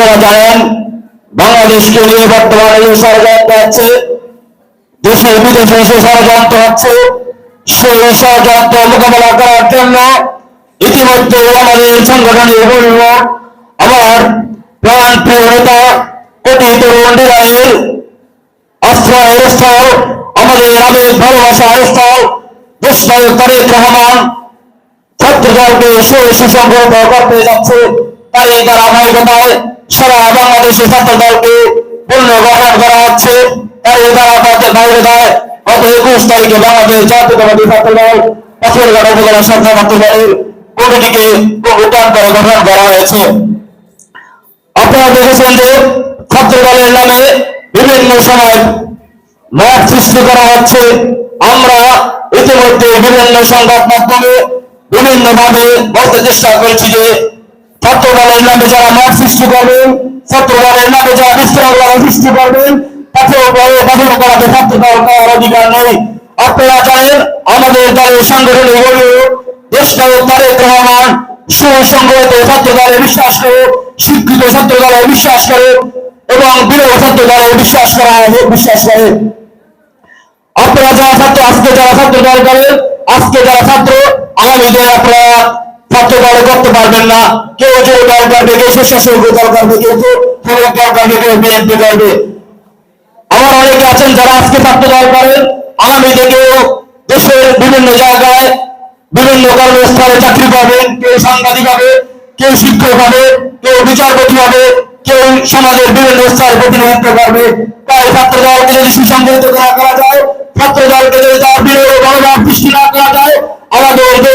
আপনারা জানেন বাংলাদেশকে নিয়ে বর্তমানে যে ষড়যন্ত্র আছে দেশে বিদেশে যে ষড়যন্ত্র হচ্ছে, সেই ষড়যন্ত্র মোকাবেলা করার জন্য ইতিমধ্যে আমাদের সংগঠনের বলব আমার প্রাণ প্রিয় নেতা কোটি তরুণ ডিলাইল আশ্রয়ের স্থল আমাদের আবেগ ভালোবাসার স্থল দেশনায়ক তারেক রহমান ছাত্রদলকে সুসংগত করতে যাচ্ছে, তাই এই ধারাবাহিকতায় সারা বাংলাদেশের ছাত্রদলকে পুনর্গঠন করা হচ্ছে। তাই এই ধারাবাহিকতায় গত একুশ তারিখে বাংলাদেশ জাতীয়তাবাদী ছাত্রদল পাথরঘাট উপজেলা শাখা ছাত্রদলের কমিটিকে করে গঠন করা হয়েছে। আপনারা দেখেছেন যে ছাত্র দলের নামে বিভিন্ন সময় মাঠ সৃষ্টি করা হচ্ছে। আমরা ইতিমধ্যে বিভিন্ন সংবাদ মাধ্যমে বিভিন্ন ভাবে বলতে চেষ্টা করেছি যে ছাত্র নামে যারা মাঠ সৃষ্টি করবেন ছাত্র দলের নামে যারা বিশৃঙ্খলা সৃষ্টি করবেন বিশ্বাস করে বিশ্বাস করা বিশ্বাস করে আপনারা যারা ছাত্র, আজকে যারা ছাত্র দল করেন আজকে যারা ছাত্র, আগামী দিনে আপনারা করতে পারবেন না। কেউ করবে করবে বিএনপি করবে। আমার অনেকে আছেন যারা আজকে দল করেন দেশের বিভিন্ন জায়গায় বিভিন্ন কর্মস্থলে চাকরি পাবেন, কেউ সাংবাদিক হবে, কেউ শিক্ষক হবে, কেউ বিচারপতি হবে, কেউ সমাজের বিভিন্ন স্তরে প্রতিনিধিত্ব করবে। তাই ছাত্র দলকে যদি সুসংগঠিত করা যায়, ছাত্র দলকে যদি তার বিরোধ মনোভাব সৃষ্টি না করা যায় আমাদের যে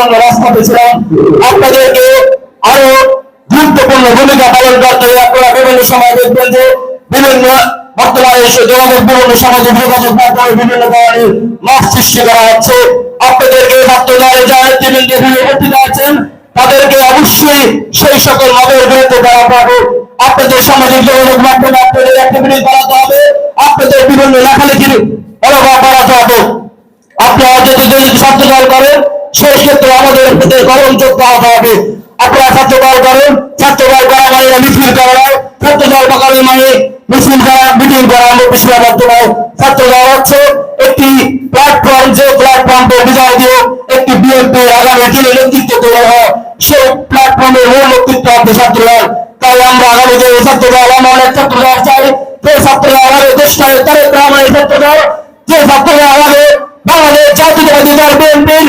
জন্য রাজপথে ছিলাম আপনাদেরকে আরও গুরুত্বপূর্ণ ভূমিকা পালন করতে আপনারা বিভিন্ন সময় দেখবেন যে বিভিন্ন বর্তমানে এসে যোগাযোগ বিভিন্ন সামাজিক যোগাযোগ মাধ্যমে বিভিন্ন ধরনের মাস সৃষ্টি করা হচ্ছে। আপনাদেরকে দলের যারা নেতৃবৃন্দ উপস্থিত আছেন। তাদেরকে অবশ্যই সেই সকল মতের বিরুদ্ধে দাঁড়া পাবো আপনাদের সামাজিক যোগাযোগ মাধ্যমে আপনাদের অ্যাক্টিভিটি বাড়াতে হবে। আপনাদের বিভিন্ন লেখালেখির মনোভাব বাড়াতে হবে। আপনারা যদি ছাত্র সেই ক্ষেত্রে আমাদের গ্রহণযোগ্য হতে হবে আপনারা ছাত্র দল করেন, ছাত্র দল করা মানে মিছিল করা নয় ছাত্র দল করা মানে মিছিল করা, মিটিং করা বিষয়ের মাধ্যমে ছাত্র দল হচ্ছে একটি প্ল্যাটফর্ম যে প্ল্যাটফর্মকে বিজয় দিয়ে একটি বিএনপি আগামী দিনে নেতৃত্ব তৈরি হয়। সেই প্ল্যাটফর্মের মূল নেতৃত্ব হবে ছাত্র দল। তাই আমরা আগামী দিনে ছাত্র দল, আমরা অনেক ছাত্র দল চাই। যে ছাত্ররা আমাদের দেশটাকে তারেক রহমানের ছাত্র দল। যে ছাত্ররা আমাদের বাংলাদেশ জাতীয়তাবাদী দল বিএনপির